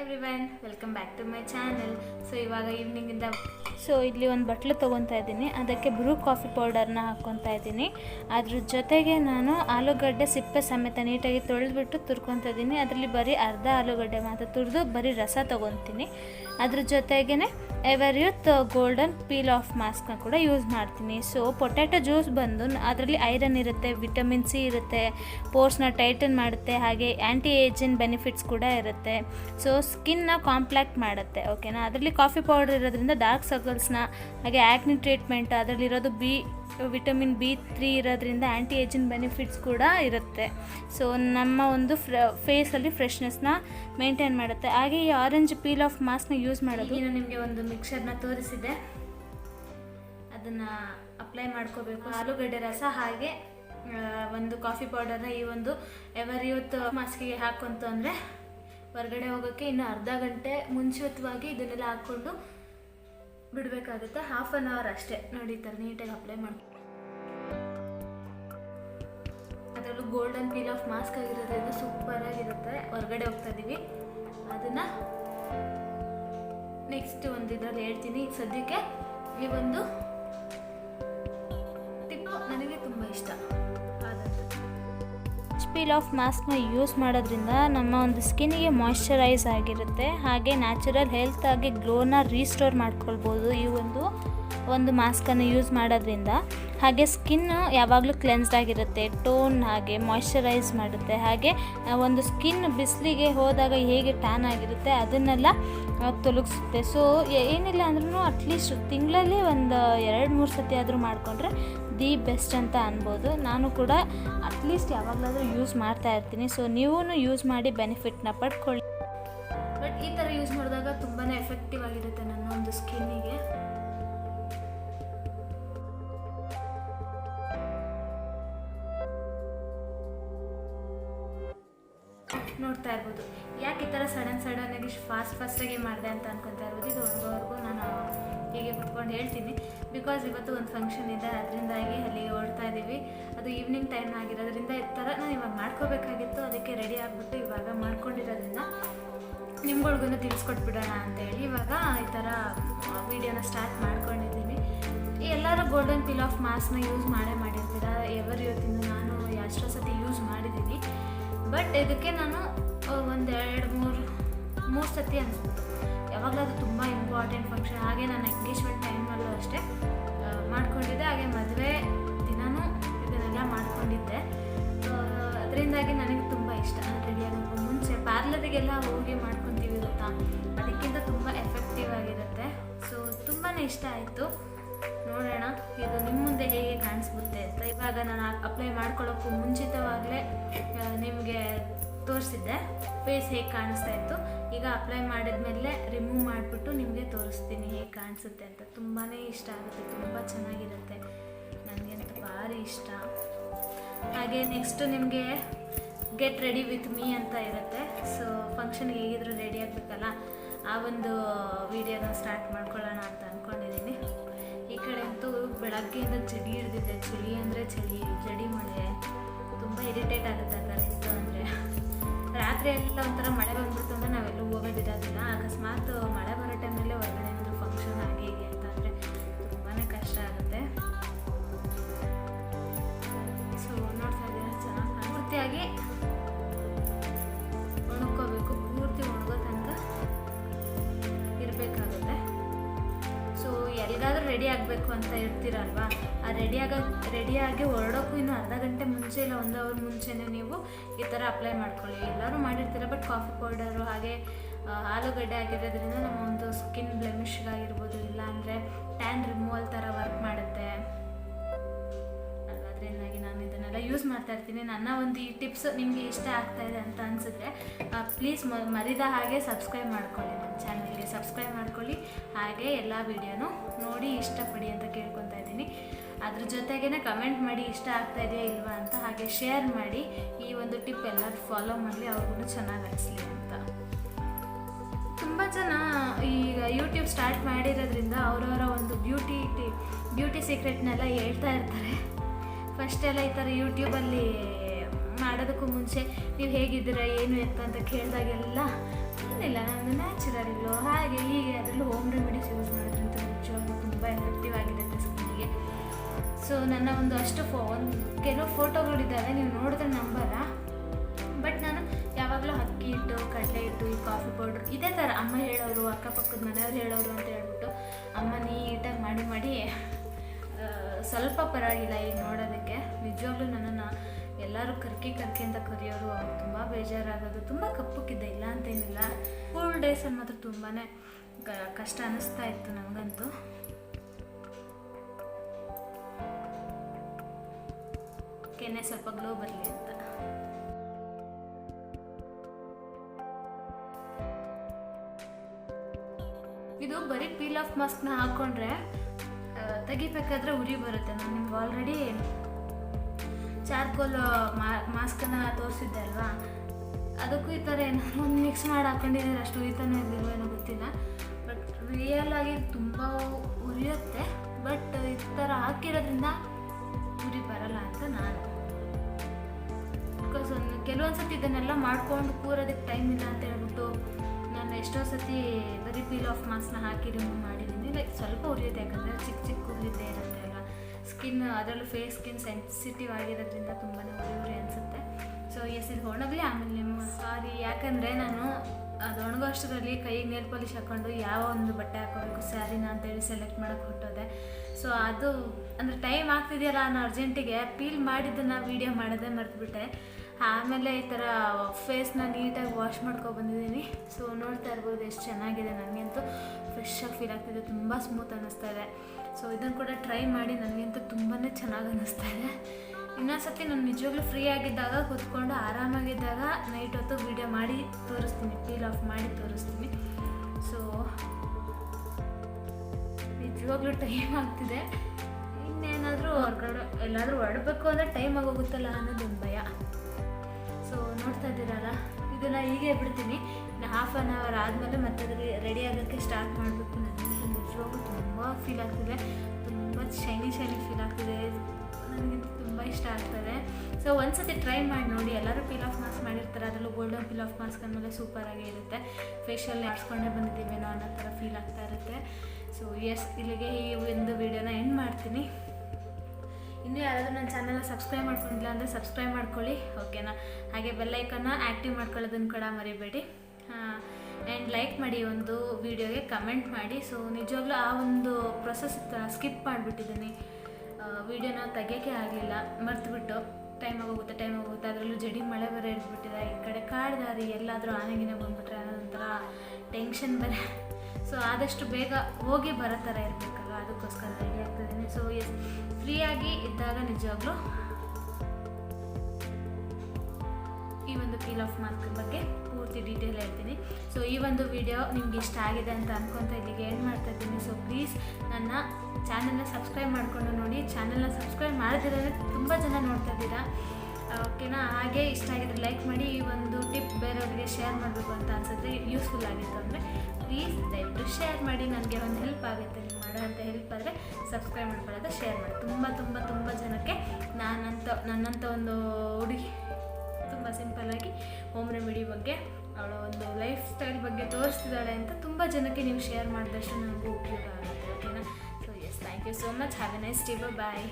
Everyone welcome back to my channel so ಇವಾಗ ಈವ್ನಿಂಗಿಂದ so ಇಲ್ಲಿ ಒಂದು ಬಟ್ಲು ತೊಗೊತಾ ಇದ್ದೀನಿ. ಅದಕ್ಕೆ ಬ್ರೂ ಕಾಫಿ ಪೌಡರ್ನ ಹಾಕ್ಕೊತಾ ಇದ್ದೀನಿ. ಅದ್ರ ಜೊತೆಗೆ ನಾನು ಆಲೂಗಡ್ಡೆ ಸಿಪ್ಪೆ ಸಮೇತ ನೀಟಾಗಿ ತೊಳೆದ್ಬಿಟ್ಟು ತುರ್ಕೊತಾ ಇದ್ದೀನಿ. ಅದರಲ್ಲಿ ಬರೀ ಅರ್ಧ ಆಲೂಗಡ್ಡೆ ಮಾತ್ರ ತುರಿದು, ಬರೀ ರಸ ತೊಗೊತೀನಿ ಅದ್ರ ಜೊತೆಗೇ Everyuth golden peel off ಮಾಸ್ಕ್ನ ಕೂಡ ಯೂಸ್ ಮಾಡ್ತೀನಿ. ಸೊ ಪೊಟ್ಯಾಟೊ ಜ್ಯೂಸ್ ಬಂದು ಅದರಲ್ಲಿ ಐರನ್ ಇರುತ್ತೆ ವಿಟಮಿನ್ ಸಿ ಇರುತ್ತೆ ಪೋರ್ಸ್ನ ಟೈಟನ್ ಮಾಡುತ್ತೆ, ಹಾಗೆ ಆ್ಯಂಟಿ ಏಜಿನ್ ಬೆನಿಫಿಟ್ಸ್ ಕೂಡ ಇರುತ್ತೆ. ಸೊ ಸ್ಕಿನ್ನ ಕಾಂಪ್ಲ್ಯಾಕ್ಟ್ ಮಾಡುತ್ತೆ ಓಕೆನಾ ಅದರಲ್ಲಿ ಕಾಫಿ ಪೌಡರ್ ಇರೋದ್ರಿಂದ ಡಾರ್ಕ್ ಸರ್ಕಲ್ಸ್ನ ಹಾಗೆ ಆ್ಯಕ್ನಿ ಟ್ರೀಟ್ಮೆಂಟ್ ಅದರಲ್ಲಿರೋದು ಬಿ ವಿಟಮಿನ್ ಬಿ ತ್ರೀ ಇರೋದ್ರಿಂದ ಆ್ಯಂಟಿ ಏಜಿನ್ ಬೆನಿಫಿಟ್ಸ್ ಕೂಡ ಇರುತ್ತೆ. ಸೊ ನಮ್ಮ ಒಂದು ಫ್ರ ಫೇಸಲ್ಲಿ ಫ್ರೆಶ್ನೆಸ್ನ ಮೇಂಟೈನ್ ಮಾಡುತ್ತೆ. ಹಾಗೆ ಈ ಆರೆಂಜ್ ಪೀಲ್ ಆಫ್ ಮಾಸ್ಕ್ನ ಯೂಸ್ ಮಾಡೋದು. ನಾನು ನಿಮಗೆ ಒಂದು ಮಿಕ್ಸರ್ನ ತೋರಿಸಿದೆ. ಅದನ್ನು ಅಪ್ಲೈ ಮಾಡ್ಕೋಬೇಕು. ಆಲೂಗಡ್ಡೆ ರಸ ಹಾಗೆ ಒಂದು ಕಾಫಿ ಪೌಡರ್ನ ಈ ಒಂದು ಎವರ್ ಯೂತ್ ಮಾಸ್ಕಿಗೆ ಹಾಕೊಂತು ಅಂದರೆ ಹೊರಗಡೆ ಹೋಗೋಕ್ಕೆ ಇನ್ನು ಅರ್ಧ ಗಂಟೆ ಮುಂಚಿತವಾಗಿ ಇದನ್ನೆಲ್ಲ ಹಾಕ್ಕೊಂಡು ಬಿಡಬೇಕಾಗುತ್ತೆ. ಹಾಫ್ ಆನ್ ಅವರ್ ಅಷ್ಟೇ ನೋಡಿ ಈ ಥರ ನೀಟಾಗಿ ಅಪ್ಲೈ ಮಾಡಿ ಅದರಲ್ಲೂ ಗೋಲ್ಡನ್ ಪೀಲ್ ಆಫ್ ಮಾಸ್ಕ್ ಆಗಿರೋದ್ರಿಂದ ಸೂಪರ್ ಆಗಿರುತ್ತೆ. ಹೊರಗಡೆ ಹೋಗ್ತಾ ಇದ್ದೀವಿ ಅದನ್ನು ನೆಕ್ಸ್ಟ್ ಒಂದು ಇದರಲ್ಲಿ ಹೇಳ್ತೀನಿ. ಸದ್ಯಕ್ಕೆ ಈ ಒಂದು ಟಿಪ್ಪು ನನಗೆ ತುಂಬ ಇಷ್ಟ. ಪೀಲ್ ಆಫ್ ಮಾಸ್ಕ್ನ ಯೂಸ್ ಮಾಡೋದ್ರಿಂದ ನಮ್ಮ ಒಂದು ಸ್ಕಿನ್ನಿಗೆ ಮಾಯ್ಶ್ಚರೈಸ್ ಆಗಿರುತ್ತೆ. ಹಾಗೆ ನ್ಯಾಚುರಲ್ ಹೆಲ್ತ್ ಆಗಿ ಗ್ಲೋನ ರೀಸ್ಟೋರ್ ಮಾಡ್ಕೊಳ್ಬೋದು ಈ ಒಂದು ಒಂದು ಮಾಸ್ಕನ್ನು ಯೂಸ್ ಮಾಡೋದ್ರಿಂದ. ಹಾಗೆ ಸ್ಕಿನ್ ಯಾವಾಗಲೂ ಕ್ಲೆನ್ಸ್ಡ್ ಆಗಿರುತ್ತೆ, ಟೋನ್ ಹಾಗೆ ಮಾಯ್ಶ್ಚರೈಸ್ ಮಾಡುತ್ತೆ. ಹಾಗೆ ಒಂದು ಸ್ಕಿನ್ ಬಿಸಿಲಿಗೆ ಹೋದಾಗ ಹೇಗೆ ಟ್ಯಾನ್ ಆಗಿರುತ್ತೆ ಅದನ್ನೆಲ್ಲ ತೊಲಗಿಸುತ್ತೆ. ಸೊ ಏನಿಲ್ಲ ಅಂದ್ರೂ ಅಟ್ಲೀಸ್ಟ್ ತಿಂಗಳಲ್ಲಿ ಒಂದು ಎರಡು ಮೂರು ಸತಿ ಆದರೂ ಮಾಡಿಕೊಂಡ್ರೆ ದಿ ಬೆಸ್ಟ್ ಅಂತ ಅನ್ಬೋದು. ನಾನು ಕೂಡ ಅಟ್ಲೀಸ್ಟ್ ಯಾವಾಗಲಾದರೂ ಯೂಸ್ ಮಾಡ್ತಾ ಇರ್ತೀನಿ. ಸೊ ನೀವೂ ಯೂಸ್ ಮಾಡಿ ಬೆನಿಫಿಟ್ನ ಪಡ್ಕೊಳ್ಳಿ. ಬಟ್ ಈ ಥರ ಯೂಸ್ ಮಾಡಿದಾಗ ತುಂಬಾ ಎಫೆಕ್ಟಿವ್ ಆಗಿರುತ್ತೆ ನನ್ನ ಒಂದು ಸ್ಕಿನ್ನಿಗೆ ನೋಡ್ತಾ ಇರ್ಬೋದು. ಯಾಕೆ ಈ ಥರ ಸಡನ್ ಸಡನ್ ಆಗಿ ಫಾಸ್ಟ್ ಫಾಸ್ಟಾಗಿ ಮಾಡಿದೆ ಅಂತ ಅನ್ಕೊತಾ ಇರ್ಬೋದು? ಇದು ನಾನು ಹೀಗೆ ಕುತ್ಕೊಂಡು ಹೇಳ್ತೀನಿ. ಬಿಕಾಸ್ ಇವತ್ತು ಒಂದು ಫಂಕ್ಷನ್ ಇದೆ, ಅದರಿಂದಾಗಿ ಅಲ್ಲಿಗೆ ಓಡ್ತಾ ಇದ್ದೀವಿ ಅದು ಈವ್ನಿಂಗ್ ಟೈಮ್ ಆಗಿರೋದ್ರಿಂದ ಈ ಥರ ನಾನು ಇವಾಗ ಮಾಡ್ಕೋಬೇಕಾಗಿತ್ತು. ಅದಕ್ಕೆ ರೆಡಿ ಆಗಿಬಿಟ್ಟು ಇವಾಗ ಮಾಡ್ಕೊಂಡಿರೋದ್ರಿಂದ ನಿಮ್ಗಳ್ಗೂ ತಿಳಿಸ್ಕೊಟ್ಬಿಡೋಣ ಅಂತೇಳಿ ಇವಾಗ ಈ ಥರ ವೀಡಿಯೋನ ಸ್ಟಾರ್ಟ್ ಮಾಡ್ಕೊಂಡಿದ್ದೀನಿ ಎಲ್ಲರೂ ಗೋಲ್ಡನ್ ಪಿಲ್ ಆಫ್ ಮಾಸ್ಕ್ನ ಯೂಸ್ ಮಾಡೇ ಮಾಡಿರ್ತೀರ? ಎವರ್ ಇವತ್ತಿಂದ ನಾನು ಎಷ್ಟೋ ಸತಿ ಯೂಸ್ ಮಾಡಿದ್ದೀನಿ ಬಟ್ ಇದಕ್ಕೆ ನಾನು ಒಂದೆರಡು ಮೂರು ಮೂರು ಸತಿ ಅನಿಸ್ಬಿಟ್ಟು ಯಾವಾಗಲೂ ಅದು ತುಂಬ ಇಂಪಾರ್ಟೆಂಟ್ ಫಂಕ್ಷನ್ ಹಾಗೆ ನಾನು ಎಂಗೇಜ್ಮೆಂಟ್ ಟೈಮಲ್ಲೂ ಅಷ್ಟೇ ಮಾಡಿಕೊಂಡಿದ್ದೆ. ಹಾಗೆ ಮದುವೆ ದಿನವೂ ಇದನ್ನೆಲ್ಲ ಮಾಡ್ಕೊಂಡಿದ್ದೆ. ಅದರಿಂದಾಗಿ ನನಗೆ ತುಂಬ ಇಷ್ಟ. ರೆಡಿ ಆಗೋಕ್ಕೂ ಮುಂಚೆ ಪಾರ್ಲರಿಗೆಲ್ಲ ಹೋಗಿ ಮಾಡ್ಕೊತೀವಿ ಗೊತ್ತಾ? ಅದಕ್ಕಿಂತ ತುಂಬ ಎಫೆಕ್ಟಿವ್ ಆಗಿರುತ್ತೆ. ಸೊ ತುಂಬಾ ಇಷ್ಟ ಆಯಿತು. ನೋಡೋಣ, ಇದು ನಿಮ್ಮ ಮುಂದೆ ಹೇಗೆ ಕಾಣಿಸ್ಬಿಡುತ್ತೆ ಅಂತ. ಇವಾಗ ನಾನು ಅಪ್ಲೈ ಮಾಡ್ಕೊಳ್ಳೋಕ್ಕೂ ಮುಂಚಿತವಾಗಲೇ ನಿಮಗೆ ತೋರಿಸಿದ್ದೆ. ಫೇಸ್ ಹೇಗೆ ಕಾಣಿಸ್ತಾ ಇತ್ತು? ಈಗ ಅಪ್ಲೈ ಮಾಡಿದ್ಮೇಲೆ ರಿಮೂವ್ ಮಾಡಿಬಿಟ್ಟು ನಿಮಗೆ ತೋರಿಸ್ತೀನಿ ಹೇಗೆ ಕಾಣಿಸುತ್ತೆ ಅಂತ. ತುಂಬಾ ಇಷ್ಟ ಆಗುತ್ತೆ, ತುಂಬ ಚೆನ್ನಾಗಿರುತ್ತೆ. ನನಗಂತೂ ಭಾರಿ ಇಷ್ಟ. ಹಾಗೆ ನೆಕ್ಸ್ಟು ನಿಮಗೆ ಗೆಟ್ ರೆಡಿ ವಿತ್ ಮೀ ಅಂತ ಇರುತ್ತೆ. ಸೊ ಫಂಕ್ಷನ್ಗೆ ಹೇಗಿದ್ರು ರೆಡಿ ಆಗಬೇಕಲ್ಲ? ಆ ಒಂದು ವಿಡಿಯೋನ ಸ್ಟಾರ್ಟ್ ಮಾಡ್ಕೊಳ್ಳೋಣ ಅಂತ ಅಂದ್ಕೊಂಡಿದ್ದೀನಿ ಈ ಕಡೆ ಅಂತೂ ಬೆಳಗ್ಗೆಯಿಂದ ಚಳಿ ಹಿಡಿದಿದೆ. ಚಳಿ ಅಂದರೆ ಚಳಿ ಜಡಿ ಮಳೆ ತುಂಬ ಇರಿಟೇಟ್ ಆಗುತ್ತೆ ಇತ್ತು ಅಂದರೆ. ರಾತ್ರಿ ಎಲ್ಲ ಒಂಥರ ಮಳೆ ಬಂದ್ಬಿಟ್ಟು ಅಂದರೆ ನಾವೆಲ್ಲೂ ಹೋಗೋದಿರೋದಿಲ್ಲ ಅಕಸ್ಮಾತ್ ಮಳೆ ಬರೋ ಟೈಮಲ್ಲೇ ಹೊರಗಡೆ ಏನಾದರೂ ಫಂಕ್ಷನ್ ಆಗಿ ಹೀಗೆ ಅಂತ ಅಂದರೆ ತುಂಬಾ ಕಷ್ಟ ಆಗುತ್ತೆ. ಸೊ ನೋಡ್ತಾ ಇದ್ದೀರಾ? ಚೆನ್ನಾಗಿ ಪೂರ್ತಿಯಾಗಿ ರೆಡಿ ಆಗಬೇಕು ಅಂತ ಇರ್ತೀರಲ್ವಾ? ಆ ರೆಡಿ ಆಗ ರೆಡಿಯಾಗಿ ಹೊರಡೋಕ್ಕೂ ಇನ್ನು ಅರ್ಧ ಗಂಟೆ ಮುಂಚೆ ಇಲ್ಲ, ಒಂದು ಅವರ್ ಮುಂಚೆನೇ ನೀವು ಈ ಥರ ಅಪ್ಲೈ ಮಾಡ್ಕೊಳ್ಳಿ. ಎಲ್ಲರೂ ಮಾಡಿರ್ತೀರ ಬಟ್ ಕಾಫಿ ಪೌಡರು ಹಾಗೆ ಆಲೂಗಡ್ಡೆ ಆಗಿರೋದ್ರಿಂದ ನಮ್ಮ ಒಂದು ಸ್ಕಿನ್ ಬ್ಲೆಮಿಷ್ಗಾಗಿರ್ಬೋದು ಇಲ್ಲ ಅಂದರೆ ಟ್ಯಾನ್ ರಿಮೂವಲ್ ಥರ ವರ್ಕ್ ಮಾಡುತ್ತೆ. ಇದನ್ನೆಲ್ಲ ಯೂಸ್ ಮಾಡ್ತಾ ಇರ್ತೀನಿ. ನನ್ನ ಒಂದು ಈ ಟಿಪ್ಸ್ ನಿಮಗೆ ಇಷ್ಟ ಆಗ್ತಾ ಇದೆ ಅಂತ ಅನಿಸಿದ್ರೆ ಪ್ಲೀಸ್ ಮರಿದ ಹಾಗೆ ಸಬ್ಸ್ಕ್ರೈಬ್ ಮಾಡ್ಕೊಳ್ಳಿ ನನ್ನ ಚಾನಲ್ಗೆ ಸಬ್ಸ್ಕ್ರೈಬ್ ಮಾಡ್ಕೊಳ್ಳಿ. ಹಾಗೆ ಎಲ್ಲ ವಿಡಿಯೋನು ನೋಡಿ ಇಷ್ಟಪಡಿ ಅಂತ ಕೇಳ್ಕೊತಾ ಇದ್ದೀನಿ. ಅದ್ರ ಜೊತೆಗೇ ಕಮೆಂಟ್ ಮಾಡಿ ಇಷ್ಟ ಆಗ್ತಾ ಇದೆಯಾ ಇಲ್ವಾ ಅಂತ ಹಾಗೆ ಶೇರ್ ಮಾಡಿ. ಈ ಒಂದು ಟಿಪ್ ಎಲ್ಲರೂ ಫಾಲೋ ಮಾಡಲಿ, ಅವ್ರಿಗೂ ಚೆನ್ನಾಗಿ ಅನಿಸ್ಲಿ ಅಂತ. ತುಂಬ ಜನ ಈಗ ಯೂಟ್ಯೂಬ್ ಸ್ಟಾರ್ಟ್ ಮಾಡಿರೋದ್ರಿಂದ ಅವರವರ ಒಂದು ಬ್ಯೂಟಿ ಟಿ ಬ್ಯೂಟಿ ಸೀಕ್ರೆಟ್ನೆಲ್ಲ ಹೇಳ್ತಾ ಇರ್ತಾರೆ. ಫಸ್ಟ್ ಎಲ್ಲ ಈ ಥರ ಯೂಟ್ಯೂಬಲ್ಲಿ ಮಾಡೋದಕ್ಕೂ ಮುಂಚೆ ನೀವು ಹೇಗಿದ್ದೀರಾ, ಏನು ಎತ್ತ ಅಂತ ಕೇಳಿದಾಗೆಲ್ಲ ಏನಿಲ್ಲ ನಾನು ನ್ಯಾಚುರಲ್ ಹಾಗೆ ಹೀಗೆ ಅದರಲ್ಲೂ ಹೋಮ್ ರೆಮಿಡೀಸ್ ಯೂಸ್ ಮಾಡೋದ್ರಿಂದ ನಿಜವಾಗ್ಲೂ ತುಂಬ ಎಫೆಕ್ಟಿವ್ ಆಗಿದೆ ಸ್ಕೂಲಿಗೆ. ಸೊ ನನ್ನ ಒಂದು ಅಷ್ಟು ಫೋ, ಒಂದು ಕೆಲವು ಫೋಟೋಗಳಿದ್ದಾವೆ ನೀವು ನೋಡಿದ್ರೆ ನಂಬಲ್ಲ. ಬಟ್ ನಾನು ಯಾವಾಗಲೂ ಅಕ್ಕಿ ಹಿಟ್ಟು, ಕಡಲೆ ಹಿಟ್ಟು, ಈ ಕಾಫಿ ಪೌಡ್ರ್ ಇದೇ ಥರ ಅಮ್ಮ ಹೇಳೋರು, ಅಕ್ಕಪಕ್ಕದ ಮನೆಯವ್ರು ಹೇಳೋರು ಅಂತ ಹೇಳ್ಬಿಟ್ಟು ಅಮ್ಮ ನೀಟಾಗಿ ಮಾಡಿ ಮಾಡಿ ಸ್ವಲ್ಪ ಪರವಾಗಿಲ್ಲ ಈಗ ನೋಡೋದಕ್ಕೆ. ನಿಜವಾಗ್ಲೂ ನನ್ನನ್ನು ಎಲ್ಲರೂ ಕರ್ಕಿ ಕರ್ಕಿ ಅಂತ ಕರೆಯೋರು, ಅವ್ರು ತುಂಬ ಬೇಜಾರಾಗೋದು, ತುಂಬ ಕಪ್ಪಕ್ಕಿದ್ದೆ ಇಲ್ಲ ಅಂತೇನಿಲ್ಲ ಫುಲ್ ಡೇಸಲ್ಲಿ ಮಾತ್ರ ತುಂಬಾ ಕಷ್ಟ ಅನ್ನಿಸ್ತಾ ಇತ್ತು ನನಗಂತೂ ಕೆನೆ ಸ್ವಲ್ಪ ಗ್ಲೋ ಬರಲಿ ಅಂತ. ಇದು ಬರೀ ಪೀಲ್ ಆಫ್ ಮಾಸ್ಕ್ನ ಹಾಕೊಂಡ್ರೆ ತೆಗಿಬೇಕಾದ್ರೆ ಉರಿ ಬರುತ್ತೆ. ನಾನು ನಿಮ್ಗೆ ಆಲ್ರೆಡಿ ಚಾರ್ಕೋಲ್ ಮಾಸ್ಕನ್ನು ತೋರಿಸಿದ್ದೆ ಅಲ್ವಾ? ಅದಕ್ಕೂ ಈ ಥರ ಏನೋ ಒಂದು ಮಿಕ್ಸ್ ಮಾಡಿ ಹಾಕೊಂಡಿದ್ದೀರ ಅಷ್ಟು ಉರಿತಾನೆ ಇರಲಿಲ್ಲ ಏನೋ ಗೊತ್ತಿಲ್ಲ. ಬಟ್ ರಿಯಲ್ ಆಗಿ ತುಂಬ ಉರಿಯುತ್ತೆ. ಬಟ್ ಈ ಥರ ಹಾಕಿರೋದ್ರಿಂದ ಉರಿ ಬರಲ್ಲ ಅಂತ ನಾನು. ಬಿಕಾಸ್ ಒಂದು ಕೆಲವೊಂದು ಸತಿ ಇದನ್ನೆಲ್ಲ ಮಾಡ್ಕೊಂಡು ಕೂರೋದಕ್ಕೆ ಟೈಮ್ ಇಲ್ಲ ಅಂತ ಹೇಳ್ಬಿಟ್ಟು ನಾನು ಎಷ್ಟೋ ಸತಿ ಬರೀ ಪೀಲ್ ಆಫ್ ಮಾಸ್ಕ್ನ ಹಾಕಿ ರಿಮೂವ್ ಮಾಡಿದ್ದೀನಿ. ಲೈಕ್ ಸ್ವಲ್ಪ ಉರಿಯುತ್ತೆ, ಯಾಕಂದರೆ ಚಿಕ್ಕ ಚಿಕ್ಕ ಕೂದಲಿದ್ದೇ ಇರುತ್ತೆ ಅಲ್ಲ ಸ್ಕಿನ್ ಅದರಲ್ಲೂ ಫೇಸ್ ಸ್ಕಿನ್ ಸೆನ್ಸಿಟಿವ್ ಆಗಿರೋದ್ರಿಂದ ತುಂಬಾ ಉರಿ ಉರಿ ಅನಿಸುತ್ತೆ. ಸೊ ಎಸ್ ಇದು ಒಣಗಲಿ ಆಮೇಲೆ ನಿಮ್ಮ ಸಾರಿ. ಯಾಕಂದರೆ ನಾನು ಅದು ಒಣಗೋ ಅಷ್ಟರಲ್ಲಿ ಕೈಗೆ ನೇಲ್ ಪಾಲಿಶ್ ಹಾಕೊಂಡು ಯಾವ ಒಂದು ಬಟ್ಟೆ ಹಾಕೋಬೇಕು ಸ್ಯಾರಿನ ಅಂತೇಳಿ ಸೆಲೆಕ್ಟ್ ಮಾಡೋಕೆ ಹೊಟ್ಟೋದೆ ಸೊ ಅದು ಅಂದರೆ ಟೈಮ್ ಆಗ್ತಿದೆಯಲ್ಲ ಅನ್ನೋ ಅರ್ಜೆಂಟಿಗೆ ಪೀಲ್ ಮಾಡಿದ್ದನ್ನು ವೀಡಿಯೋ ಮಾಡೋದೇ ಮರೆತುಬಿಟ್ಟೆ. ಆಮೇಲೆ ಈ ಥರ ಫೇಸ್ನ ನೀಟಾಗಿ ವಾಶ್ ಬಂದಿದ್ದೀನಿ. ಸೊ ನೋಡ್ತಾ ಇರ್ಬೋದು ಎಷ್ಟು ಚೆನ್ನಾಗಿದೆ ನನಗಂತೂ. ಫ್ರೆಶ್ ಆಗಿ ಫೀಲ್ ಆಗ್ತಿದೆ, ತುಂಬ ಸ್ಮೂತ್ ಅನ್ನಿಸ್ತಾ ಇದೆ. ಸೊ ಇದನ್ನು ಕೂಡ ಟ್ರೈ ಮಾಡಿ ನನಗಂತೂ ತುಂಬಾ ಚೆನ್ನಾಗಿ ಅನ್ನಿಸ್ತಾ ಇದೆ. ಇನ್ನೊಂದ್ಸತಿ ನಾನು ನಿಜವಾಗ್ಲೂ ಫ್ರೀ ಆಗಿದ್ದಾಗ ಕೂತ್ಕೊಂಡು ಆರಾಮಾಗಿದ್ದಾಗ ನೈಟ್ ಹೊತ್ತು ವೀಡಿಯೋ ಮಾಡಿ ತೋರಿಸ್ತೀನಿ ಪೀಲ್ ಆಫ್ ಮಾಡಿ ತೋರಿಸ್ತೀನಿ. ಸೊ ನಿಜವಾಗ್ಲೂ ಟೈಮ್ ಆಗ್ತಿದೆ. ಇನ್ನೇನಾದರೂ ಹೊರಗಡೆ ಎಲ್ಲಾದರೂ ಹೊರಡಬೇಕು ಅಂದರೆ ಟೈಮ್ ಆಗೋಗುತ್ತಲ್ಲ ಅನ್ನೋದೊಂದು ಭಯ. ಸೊ ನೋಡ್ತಾ ಇದ್ದೀರಲ್ಲ, ಇದನ್ನು ಹೀಗೆ ಬಿಡ್ತೀನಿ. ಇನ್ನು ಹಾಫ್ ಆನ್ ಅವರ್ ಆದಮೇಲೆ ಮತ್ತೆ ರೆಡಿ ಆಗೋಕ್ಕೆ ಸ್ಟಾರ್ಟ್ ಮಾಡಬೇಕು. ನನಗೆ ನಿಜವಾಗ್ಲೂ ತುಂಬ ಫೀಲ್ ಆಗ್ತಿದೆ. ತುಂಬ ಶೈನಿ ಶೈನಿ ಫೀಲ್ ಆಗ್ತಿದೆ. ನನಗೆ ತುಂಬ ಇಷ್ಟ ಆಗ್ತದೆ. ಸೊ ಒಂದ್ಸತಿ ಟ್ರೈ ಮಾಡಿ ನೋಡಿ. ಎಲ್ಲರೂ ಪಿಲ್ ಆಫ್ ಮಾಸ್ಕ್ ಮಾಡಿರ್ತಾರೆ. ಅದರಲ್ಲೂ ಗೋಲ್ಡನ್ ಪೀಲ್ ಆಫ್ ಮಾಸ್ಕ್ ಅಂದಮೇಲೆ ಸೂಪರಾಗಿ ಇರುತ್ತೆ. ಫೇಶಿಯಲ್ ಹಾಕ್ಸ್ಕೊಂಡೇ ಬಂದಿದ್ದೀವೇನೋ ಅನ್ನೋ ಥರ ಫೀಲ್ ಆಗ್ತಾ ಇರುತ್ತೆ. ಸೊ ಎಸ್ ಇಲ್ಲಿಗೆ ಈ ಒಂದು ವಿಡಿಯೋನ ಎಂಡ್ ಮಾಡ್ತೀನಿ. ಇನ್ನು ಯಾರಾದರೂ ನನ್ನ ಚಾನಲ್ನ ಸಬ್ಸ್ಕ್ರೈಬ್ ಮಾಡ್ಕೊಂಡಿಲ್ಲ ಅಂದರೆ ಸಬ್ಸ್ಕ್ರೈಬ್ ಮಾಡ್ಕೊಳ್ಳಿ. ಓಕೆನಾ ಹಾಗೆ ಬೆಲ್ಲೈಕನ್ನ ಆ್ಯಕ್ಟಿವ್ ಮಾಡ್ಕೊಳ್ಳೋದನ್ನು ಕೂಡ ಮರಿಬೇಡಿ. ಆ್ಯಂಡ್ ಲೈಕ್ ಮಾಡಿ ಒಂದು ವಿಡಿಯೋಗೆ ಕಮೆಂಟ್ ಮಾಡಿ. ಸೊ ನಿಜವಾಗ್ಲೂ ಆ ಒಂದು ಪ್ರೊಸೆಸ್ ಸ್ಕಿಪ್ ಮಾಡಿಬಿಟ್ಟಿದ್ದೀನಿ. ವಿಡಿಯೋನ ತೆಗಿಯೋಕ್ಕೆ ಆಗಲಿಲ್ಲ, ಮರ್ತುಬಿಟ್ಟು ಟೈಮ್ ಆಗೋಗುತ್ತೆ ಟೈಮ್ ಆಗೋಗುತ್ತೆ ಅದರಲ್ಲೂ ಜಡಿ ಮಳೆ ಬೇರೆ ಇಟ್ಬಿಟ್ಟಿದೆ ಈ ಕಡೆ ಕಾಡ್ದಾರಿ ಎಲ್ಲಾದರೂ ಆನೆಗಿನ ಬಂದ್ಬಿಟ್ರೆ ಅದೊಂಥರ ಟೆನ್ಷನ್ ಬೇರೆ. ಸೊ ಆದಷ್ಟು ಬೇಗ ಹೋಗಿ ಬರೋ ಥರ ಇರಬೇಕಲ್ಲ ಅದಕ್ಕೋಸ್ಕರ ರೆಡಿ ಆಗ್ತಿದ್ದೀನಿ ಸೊ ಫ್ರೀಯಾಗಿ ಇದ್ದಾಗ ನಿಜವಾಗ್ಲೂ ಈ ಒಂದು ಫೀಲ್ ಆಫ್ ಮಾರ್ಕ್ ಬಗ್ಗೆ ಪೂರ್ತಿ ಡೀಟೇಲ್ ಹೇಳ್ತೀನಿ. ಸೊ ಈ ಒಂದು ವಿಡಿಯೋ ನಿಮ್ಗೆ ಇಷ್ಟ ಆಗಿದೆ ಅಂತ ಅನ್ಕೊಂತ ಇಲ್ಲಿಗೆ ಏನು ಮಾಡ್ತಾ ಇದ್ದೀನಿ? ಸೊ ಪ್ಲೀಸ್ ನನ್ನ ಚಾನಲ್ನ ಸಬ್ಸ್ಕ್ರೈಬ್ ಮಾಡಿಕೊಂಡು ನೋಡಿ. ಚಾನಲ್ನ ಸಬ್ಸ್ಕ್ರೈಬ್ ಮಾಡದಿರೋದ್ರೆ ತುಂಬ ಜನ ನೋಡ್ತಾ ಇದ್ದೀರಾ. ಓಕೆನಾ ಹಾಗೆ ಇಷ್ಟ ಆಗಿದ್ರೆ ಲೈಕ್ ಮಾಡಿ. ಈ ಒಂದು ಟಿಪ್ ಬೇರೆಯವರಿಗೆ ಶೇರ್ ಮಾಡಬೇಕು ಅಂತ ಅನ್ಸಿದ್ರೆ ಯೂಸ್ಫುಲ್ ಆಗಿತ್ತು ಅಂದರೆ ಪ್ಲೀಸ್ ದಯವಿಟ್ಟು ಶೇರ್ ಮಾಡಿ. ನನಗೆ ಒಂದು ಹೆಲ್ಪ್ ಆಗುತ್ತೆ. ನೀವು ಮಾಡೋಂಥ ಹೆಲ್ಪ್ ಆದರೆ ಸಬ್ಸ್ಕ್ರೈಬ್ ಮಾಡ್ಕೊಳ್ಳೋದು ಶೇರ್ ಮಾಡಿ. ತುಂಬ ತುಂಬ ತುಂಬ ಜನಕ್ಕೆ ನಾನಂತ ನನ್ನಂಥ ಒಂದು ಹುಡುಗಿ, ತುಂಬ ಸಿಂಪಲ್ಲಾಗಿ ಹೋಮ್ ರೆಮಿಡಿ ಬಗ್ಗೆ ಅವಳ ಒಂದು ಲೈಫ್ ಸ್ಟೈಲ್ ಬಗ್ಗೆ ತೋರಿಸ್ತಿದ್ದಾಳೆ ಅಂತ ತುಂಬ ಜನಕ್ಕೆ ನೀವು ಶೇರ್ ಮಾಡಿದಷ್ಟು ನನಗೂ ಉಪಯೋಗ ಆಗುತ್ತೆ ಓಕೆನಾ so yes thank you so much have a nice day bye